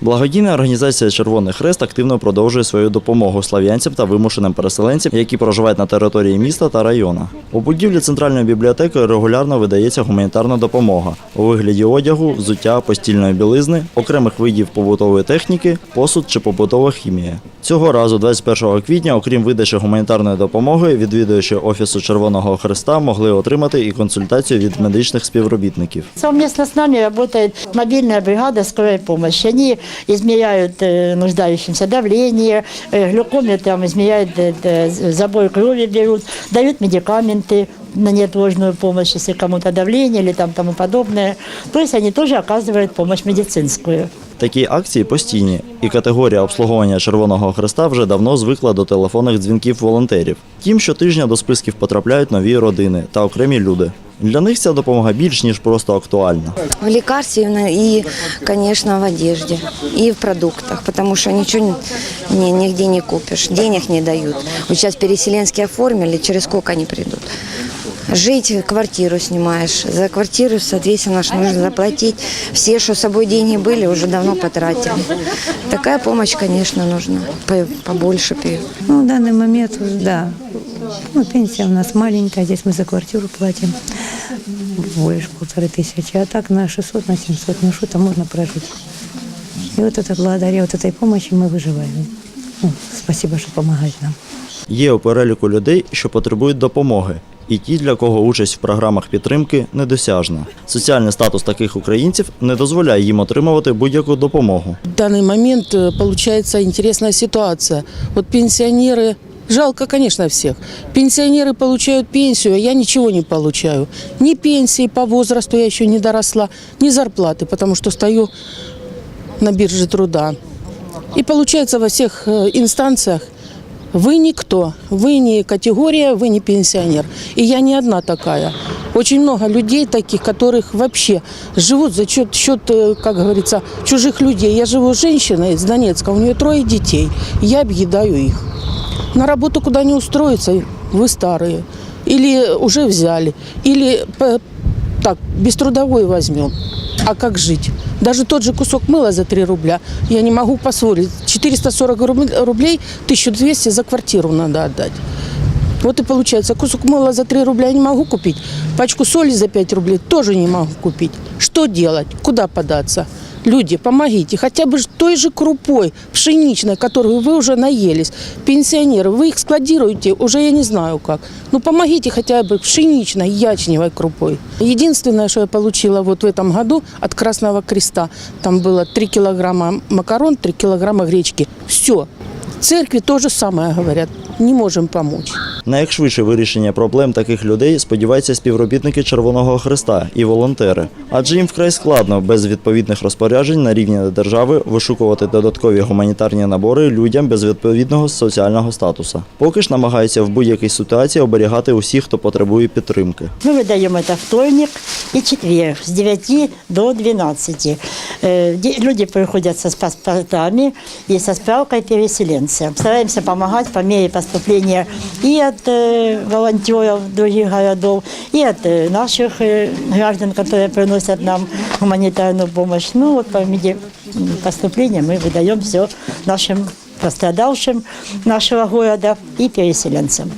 Благодійна організація Червоний Хрест активно продовжує свою допомогу слав'янцям та вимушеним переселенцям, які проживають на території міста та району. У будівлі центральної бібліотеки регулярно видається гуманітарна допомога у вигляді одягу, взуття, постільної білизни, окремих видів побутової техніки, посуд чи побутова хімія. Цього разу, 21 квітня, окрім видачі гуманітарної допомоги, відвідувачі офісу Червоного Хреста могли отримати і консультацію від медичних співробітників. Совместно с нами работает мобильная бригада скорой помощи. Они измеряют э, нуждающимся давление, э, глюкометром измеряют э, э, забой крови берут, дают медикаменты на неотложную помощь, если кому-то давление или там тому подобное. То есть они тоже оказывают помощь медицинскую. Такі акції постійні, і категорія обслуговування Червоного Хреста вже давно звикла до телефонних дзвінків волонтерів. Тім щотижня до списків потрапляють нові родини та окремі люди. Для них ця допомога більш ніж просто актуальна. В лекарстве і, конечно, в одежде, і в продуктах, тому що нічого ні, нігде не купиш, денег не дають. Вот сейчас переселенські оформили, через скільки вони придут? Жить, квартиру снимаешь. За квартиру, соответственно, ж нужно заплатить. Все, что с собой деньги были, уже давно потратили. Такая помощь, конечно, нужна. По- Побольше. пи- Ну, в данный момент, да. Ну, пенсия у нас маленькая, здесь мы за квартиру платим больше полторы тысячи, а так на 600, на 700, ну что там можно прожить. И вот это благодаря вот этой помощи мы выживаем. Ну, спасибо, что помогаете нам. Є у переліку людей, що потребують допомоги, і ті, для кого участь в програмах підтримки недосяжна. Соціальний статус таких українців не дозволяє їм отримувати будь-яку допомогу. В данный момент э, получается интересная ситуация. Вот пенсионеры, жалко, конечно, всех. Пенсионеры получают пенсию, а я ничего не получаю. Ни пенсии по возрасту я еще не доросла, ни зарплаты, потому что стою на бирже труда. И получается во всех э, инстанциях вы никто, вы не категория, вы не пенсионер. И я не одна такая. Очень много людей таких, которых вообще живут за счет, счет, э, как говорится, чужих людей. Я живу с женщиной из Донецка, у нее трое детей. Я объедаю их. На работу куда не устроиться, вы старые. Или уже взяли. Или по- так, беструдовой возьмем. А как жить? Даже тот же кусок мыла за 3 рубля я не могу позволить. 440 руб- рублей, 1200 за квартиру надо отдать. Вот и получается, кусок мыла за 3 рубля я не могу купить, пачку соли за 5 рублей тоже не могу купить. Что делать? Куда податься? Люди, помогите, хотя бы той же крупой пшеничной, которую вы уже наелись. Пенсионеры, вы их складируете, уже я не знаю как. Ну помогите хотя бы пшеничной, ячневой крупой. Единственное, что я получила вот в этом году от Красного Креста, там было 3 килограмма макарон, 3 килограмма гречки. Все. Церкви то же самое говорят, не можем помочь. На якшвидше вирішення проблем таких людей сподіваються співробітники Червоного Хреста і волонтери, адже їм вкрай складно без відповідних розпоряджень на рівні держави вишукувати додаткові гуманітарні набори людям без відповідного соціального статусу. Поки ж намагаються в будь-якій ситуації оберігати усіх, хто потребує підтримки. Мы выдаем это вторник и четверг с 9 до 12. Э, де- Люди приходят со паспортами и со справкой переселенца. Стараемся помогать по мере поступления и от э, волонтеров других городов, и от э, наших э, граждан, которые приносят нам гуманитарную помощь. Ну вот по мере м, поступления мы выдаем все нашим пострадавшим нашего города и переселенцам.